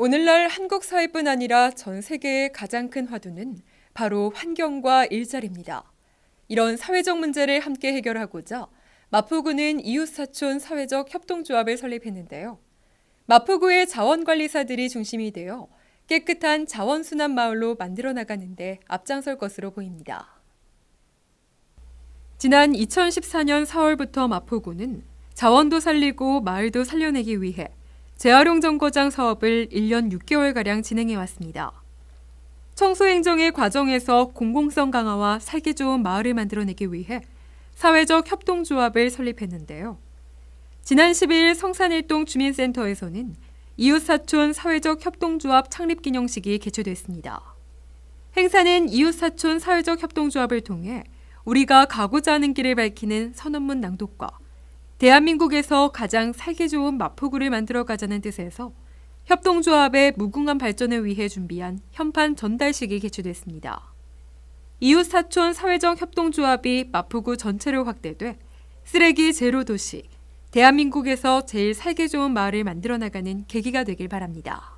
오늘날 한국 사회뿐 아니라 전 세계의 가장 큰 화두는 바로 환경과 일자리입니다. 이런 사회적 문제를 함께 해결하고자 마포구는 이웃사촌 사회적 협동조합을 설립했는데요. 마포구의 자원관리사들이 중심이 되어 깨끗한 자원순환 마을로 만들어 나가는데 앞장설 것으로 보입니다. 지난 2014년 4월부터 마포구는 자원도 살리고 마을도 살려내기 위해 재활용 정거장 사업을 1년 6개월가량 진행해 왔습니다. 청소 행정의 과정에서 공공성 강화와 살기 좋은 마을을 만들어내기 위해 사회적 협동조합을 설립했는데요. 지난 12일 성산일동 주민센터에서는 이웃사촌 사회적 협동조합 창립 기념식이 개최됐습니다. 행사는 이웃사촌 사회적 협동조합을 통해 우리가 가고자 하는 길을 밝히는 선언문 낭독과 대한민국에서 가장 살기 좋은 마포구를 만들어 가자는 뜻에서 협동조합의 무궁한 발전을 위해 준비한 현판 전달식이 개최됐습니다. 이웃 사촌 사회적 협동조합이 마포구 전체로 확대돼 쓰레기 제로 도시, 대한민국에서 제일 살기 좋은 마을을 만들어 나가는 계기가 되길 바랍니다.